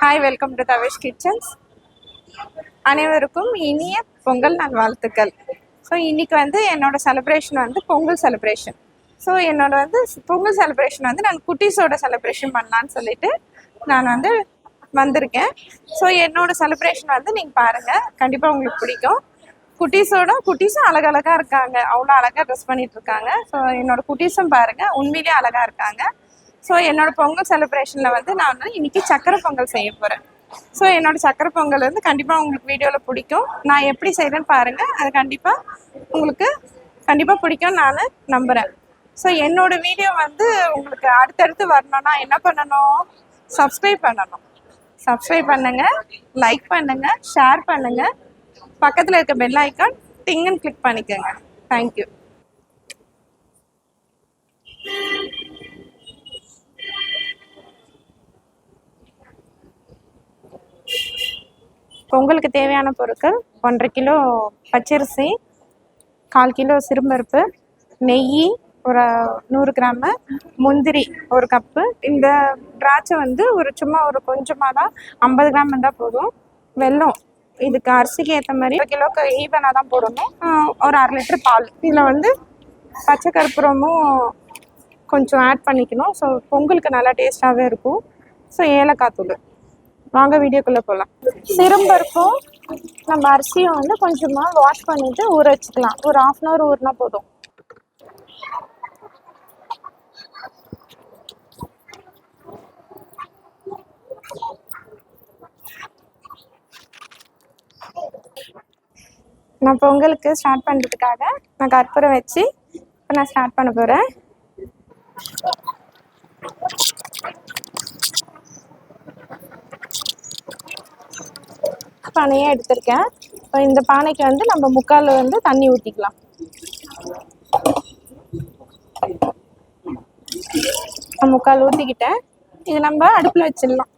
Hi welcome to Thavesh kitchens அனைவருக்கும் இனிய பொங்கல் நல்வாழ்த்துக்கள். ஸோ இன்றைக்கி வந்து என்னோடய செலிப்ரேஷன் வந்து பொங்கல் செலிப்ரேஷன் ஸோ என்னோட வந்து பொங்கல் செலிப்ரேஷன் வந்து நான் குட்டீஸோட செலிப்ரேஷன் பண்ணலான்னு சொல்லிட்டு நான் வந்து வந்திருக்கேன். ஸோ என்னோட செலிப்ரேஷன் வந்து நீங்கள் பாருங்கள் கண்டிப்பாக உங்களுக்கு பிடிக்கும். குட்டீஸோட குட்டீஸும் அழகழகாக இருக்காங்க. அவ்வளோ அழகாக ட்ரெஸ் பண்ணிகிட்ருக்காங்க இருக்காங்க. ஸோ என்னோட குட்டீஸும் பாருங்கள் உண்மையிலேயே அழகாக இருக்காங்க. ஸோ என்னோட பொங்கல் செலிப்ரேஷனில் வந்து நான் வந்து இன்றைக்கி சக்கரை பொங்கல் செய்ய போகிறேன் ஸோ என்னோட சக்கரை பொங்கல் வந்து கண்டிப்பாக உங்களுக்கு வீடியோவில் பிடிக்கும். நான் எப்படி செய்கிறேன்னு பாருங்கள் அது கண்டிப்பாக உங்களுக்கு கண்டிப்பாக பிடிக்கும் நான் நம்புகிறேன் ஸோ என்னோட வீடியோ வந்து உங்களுக்கு அடுத்தடுத்து வரணும்னா என்ன பண்ணணும்? சப்ஸ்கிரைப் பண்ணணும். சப்ஸ்கிரைப் பண்ணுங்க. லைக் பண்ணுங்க. ஷேர் பண்ணுங்க. பக்கத்தில் இருக்க பெல் ஐக்கான் டிங்குன்னு கிளிக் பண்ணிக்கோங்க. தேங்க்யூ பொங்கலுக்கு தேவையான பொருட்கள் ஒன்றரை கிலோ பச்சரிசி கால் கிலோ சிறுபருப்பு நெய் ஒரு நூறு கிராமு முந்திரி ஒரு கப்பு. இந்த திராட்சை வந்து ஒரு சும்மா ஒரு கொஞ்சமாக தான் ஐம்பது கிராம் இருந்தால் போதும். வெல்லம் இதுக்கு அரிசிக்கு ஏற்ற மாதிரி ஒரு கிலோக்கு ஈவனாக தான் போடணும். ஒரு அரை லிட்டர் பால். இதில் வந்து பச்சை கற்பூரமும் கொஞ்சம் ஆட் பண்ணிக்கணும். ஸோ பொங்கலுக்கு நல்லா டேஸ்ட்டாகவே இருக்கும். ஸோ ஏலக்காய் தூள். வாங்க வீடியோக்குள்ளே போகலாம் சிறும்பருப்பும் நம்ம அரிசியும் வந்து கொஞ்சமாக வாஷ் பண்ணிவிட்டு ஊற வச்சுக்கலாம். ஒரு ஆஃப் அன் ஹவர் ஊறினா போதும். நான் பொங்கலுக்கு ஸ்டார்ட் பண்ணுறதுக்காக நான் கற்பூரம் வச்சு இப்போ நான் ஸ்டார்ட் பண்ண போகிறேன் பானையே எடுத்திருக்கேன். இப்போ இந்த பானைக்கு வந்து நம்ம முக்கால் வந்து தண்ணி ஊற்றிக்கலாம் முக்கால் ஊற்றிக்கிட்டேன் இது நம்ம அடுப்பில் வச்சிடலாம்.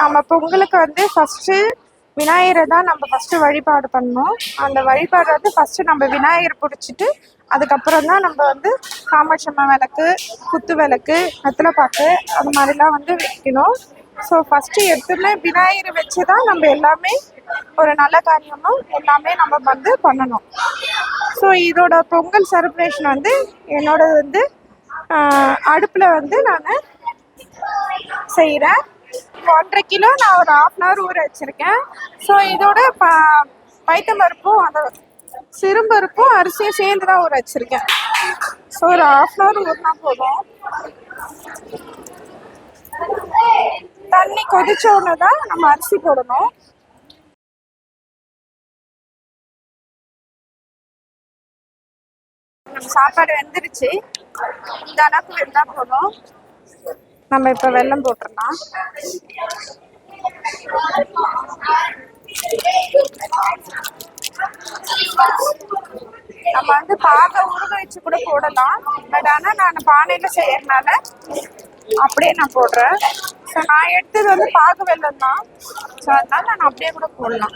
நம்ம பொங்கலுக்கு வந்து ஃபஸ்ட்டு விநாயகரை தான் நம்ம ஃபஸ்ட்டு வழிபாடு பண்ணோம் அந்த வழிபாடு வந்து ஃபஸ்ட்டு நம்ம விநாயகர் பிடிச்சிட்டு அதுக்கப்புறம் தான் நம்ம வந்து காமாட்சம்மா விளக்கு குத்து விளக்கு வெத்தலைப்பாக்கு அது மாதிரிலாம் வந்து வைக்கணும் ஸோ ஃபஸ்ட்டு எடுத்துமே விநாயகர் வச்சு தான் நம்ம எல்லாமே ஒரு நல்ல காரியமும் எல்லாமே நம்ம வந்து பண்ணணும். ஸோ இதோட பொங்கல் செலிப்ரேஷன் வந்து என்னோட வந்து அடுப்பில் வந்து நான் செய்கிறேன் ஒன்றரை கிலோ நான் ஒரு ஆஃப் அன் ஹவர் ஊற வச்சுருக்கேன். ஸோ இதோட ப பைத்தம்பருப்பும் அந்த சிறுபருப்பும் அரிசியும் சேர்ந்து தான் ஊற வச்சிருக்கேன். ஸோ ஒரு ஹாஃப் அன் ஹவர் ஊறினா போதும். தண்ணி கொதிச்ச உடனே தான் நம்ம அரிசி போடணும். நம்ம சாப்பாடு வெந்துருச்சு. இந்த அளவுக்கு வெந்தா போதும். நம்ம இப்போ வெள்ளம் போட்டுடலாம். நம்ம வந்து பாக உருக வச்சு கூட போடலாம். பட் ஆனால் நான் பானையில் செய்யறதுனால அப்படியே நான் போடுறேன். ஸோ நான் எடுத்தது வந்து பாகு வெள்ளம் தான். ஸோ அதனால நான் அப்படியே கூட போடலாம்.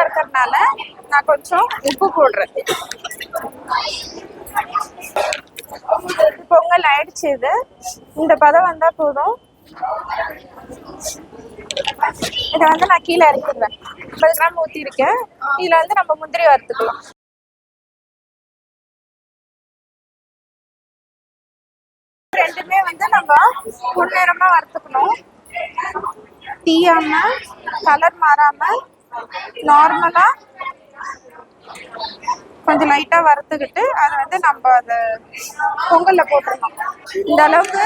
இருக்கிறதுனால நான் கொஞ்சம் உப்பு போடுறேன். பொங்கல் ஆயிடுச்சு இது. இந்த பதம் வந்தா போதும். இதை வந்து நான் கீழே இறக்கிடுவேன் ஐம்பது கிராம் ஊற்றி இருக்கேன் இதில் வந்து நம்ம முந்திரி வறுத்துக்கலாம் ரெண்டுமே வந்து நம்ம பொன்னிறமா வறுத்துக்கணும். தீயாம கலர் மாறாம நார்மலா கொஞ்சம் லைட்டாக வறுத்துக்கிட்டு அதை வந்து நம்ம அதை பொங்கலில் போட்டுருணும் இந்த அளவுக்கு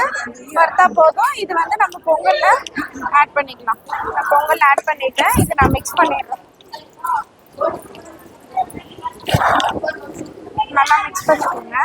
வறுத்தா போதும். இது வந்து நம்ம பொங்கலில் ஆட் பண்ணிக்கலாம். நான் பொங்கல் ஆட் பண்ணிட்டேன் இதை நான் மிக்ஸ் பண்ணிடுறேன். நல்லா மிக்ஸ் பண்ணிக்கோங்க.